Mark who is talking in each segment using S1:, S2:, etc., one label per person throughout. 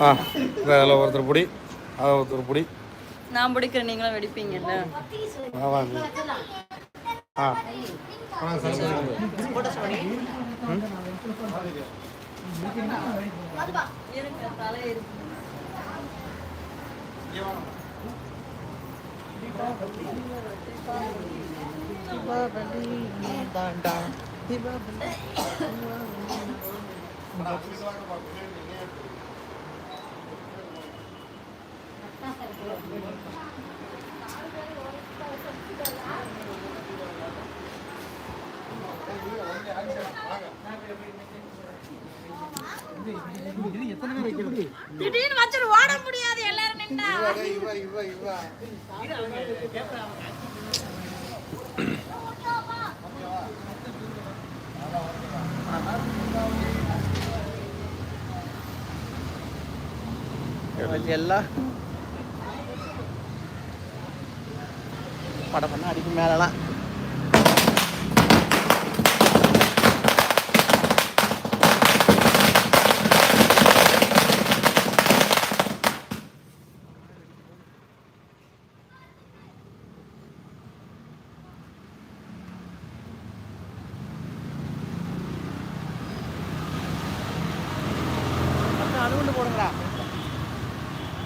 S1: ஆ அதில் ஒருத்தர் பிடி அதை ஒருத்தர் பிடி.
S2: நான் பிடிக்கிறேன் நீங்களும் வெடிப்பீங்கல்ல
S1: ஆவா நீ.
S2: திடீர்னு வச்சுட்டு ஓட முடியாது எல்லாரும் நின்னா
S3: எல்லாம் படம் பண்ண அடிக்கும் மேலலாம்.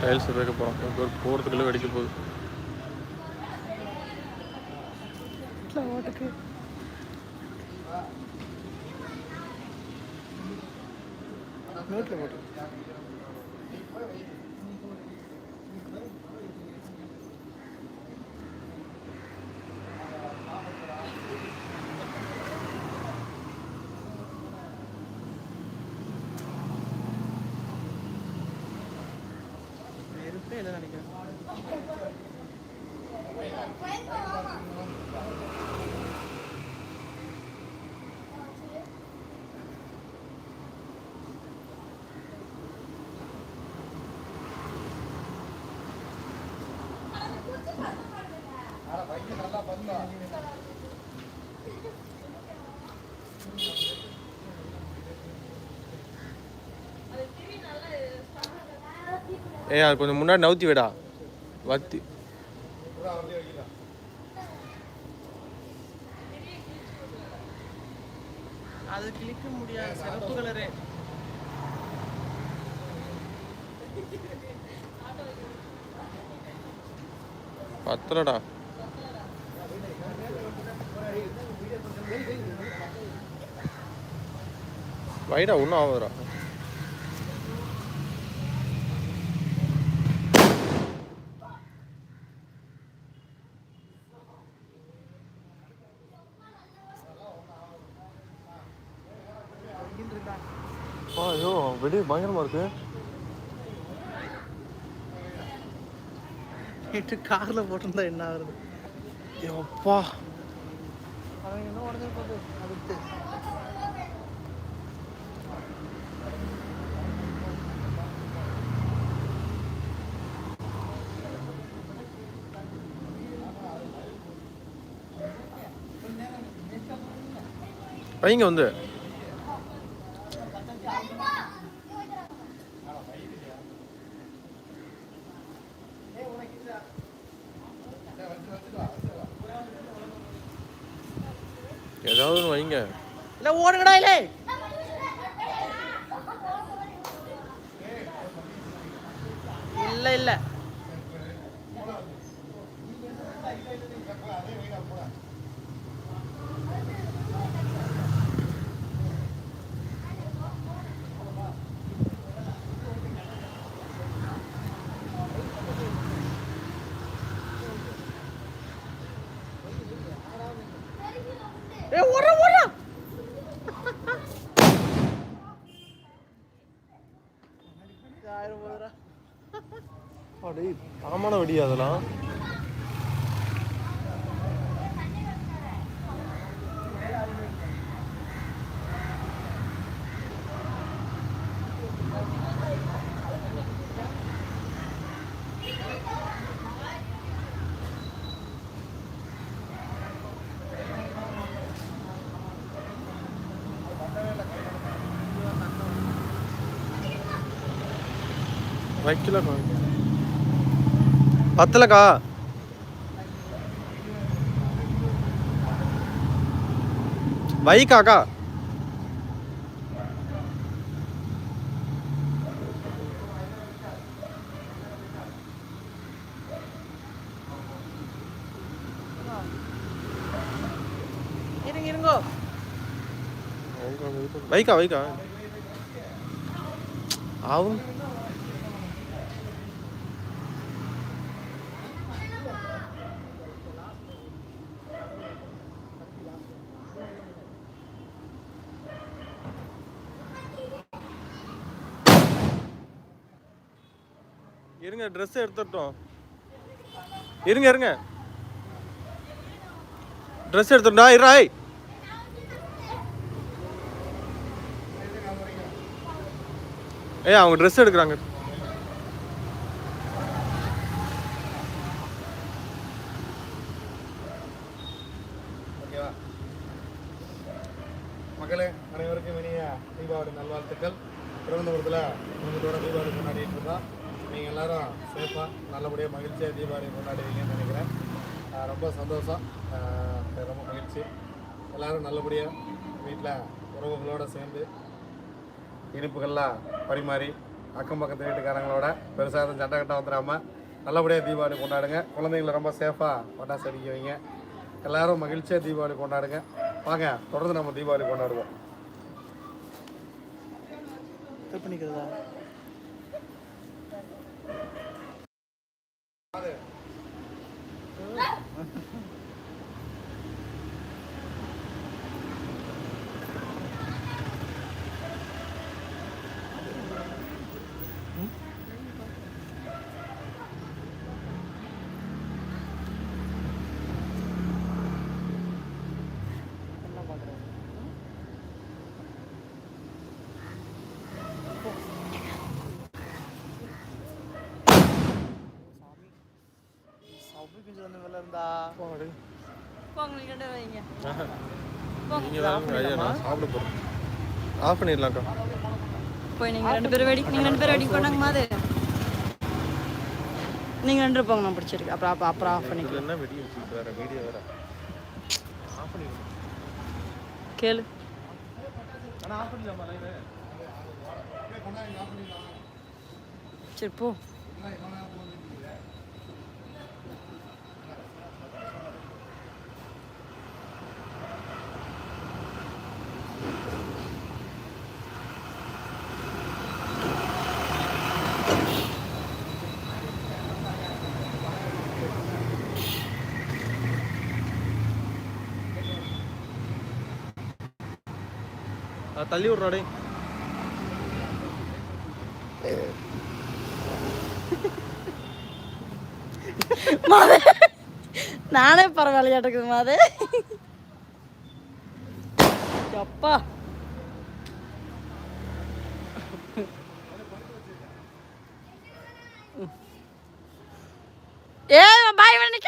S1: டைல்ஸ் வைக்க போகிறோம் போகிறதுக்குள்ளே வெடிக்க போகுது.
S3: പറ്റില്ല ഓട്ടക്ക്. നോട്ടില്ല ഓട്ടം നേരത്തെ
S1: ஏய் அது கொஞ்சம் முன்னாடி நவுத்தி விடா. வத்தி.
S3: அது கிளிக்க முடியாது. சிறப்பு கலரு
S1: பத்தலடா வைடா ஒன்றும் ஆகுதுடா. ஐயோ வெடி பயங்கரமா இருக்கு.
S3: நேற்று காரில் போட்டிருந்தா என்ன ஆகுறது?
S1: அப்பா
S3: அவன் என்ன உடனே போகுது அடுத்து
S1: வைங்க வந்து. ஏதாவது வைங்க.
S3: இல்லை ஓடுங்கடா இல்லை. இல்லை இல்லை. ஆயிரம் போதுடா
S1: அடே தரமான வெடியா அதெல்லாம்? வைக்கலக்கா. பத்தலக்கா? வைக்காக்கா? வைக்கா வைக்கா. ஆகும் இருங்க ட்ரெஸ் எடுத்துட்டோம். இருங்க இருங்க. ட்ரெஸ் எடுத்துட்டா இராய் ஏய். அவங்க ட்ரெஸ் எடுக்கிறாங்க.
S4: நீங்கள் எல்லாரும் சேஃபாக நல்லபடியாக மகிழ்ச்சியாக தீபாவளி கொண்டாடுவீங்கன்னு நினைக்கிறேன். ரொம்ப சந்தோஷம். ரொம்ப மகிழ்ச்சி. எல்லோரும் நல்லபடியாக வீட்டில் உறவுகளோடு சேர்ந்து இனிப்புகள்லாம் பரிமாறி அக்கம் பக்கத்து வீட்டுக்காரங்களோட பெருசாக எதுவும் சண்டை கட்டம் வந்துடாமல் நல்லபடியாக தீபாவளி கொண்டாடுங்க. குழந்தைங்களை ரொம்ப சேஃபாக பட்டாசு அடிக்க வைங்க. எல்லாரும் மகிழ்ச்சியாக தீபாவளி கொண்டாடுங்க. வாங்க தொடர்ந்து நம்ம தீபாவளி கொண்டாடுவோம்.
S3: பண்ணிக்கிறதா? கொஞ்சம் வெளில இருந்தா
S2: போங்க வைங்க
S1: நீங்க தான் சாப்பிட ஆஃப் பண்ணிடலாம்க்கா
S2: போய் நீங்க ரெண்டு பேரும் வெடி நீங்க ரெண்டு பேரும் வெடி பண்ணாங்க மாது நீங்க ரெண்டு பேரும் போங்க நான் பிடிச்சிருக்கு அப்புறம் அப்புறம் அப்புறம் ஆஃப் பண்ணிக்கலாம்
S1: என்ன வெடி வச்சுட்டு வேற வீடியோ வேற ஆஃப் பண்ணிடலாம்
S2: கேளு
S1: ஆனா ஆஃப் பண்ணிடலாமா லைவ்
S2: சரி போ
S1: தள்ளி விட்றாடே
S2: மாது நானே பரவாயில்லையாட்டுக்குது மாது அப்பா ஏ பாய் பண்ணி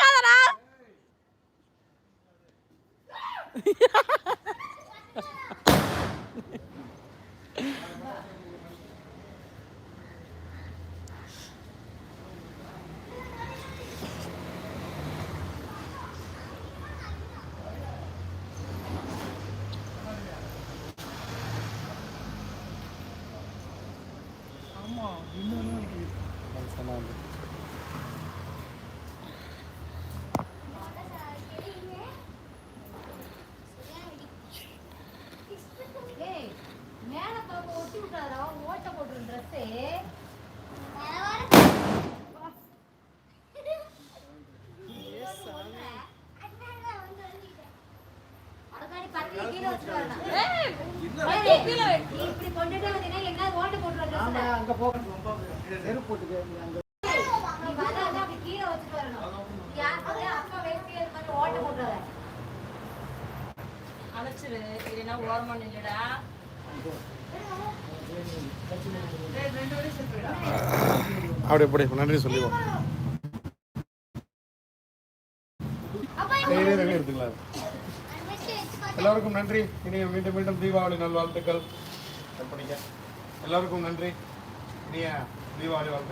S2: அழைச்சிரு இல்லைன்னா ஓரமா நில்லுடா
S4: அப்படி அப்படி நன்றி சொல்லிடுவோம். எல்லாருக்கும் நன்றி. இனிய மீண்டும் மீண்டும் தீபாவளி நல்வாழ்த்துக்கள். கற்பனைக்க எல்லாருக்கும் நன்றி. இனிய தீபாவளி வாழ்த்து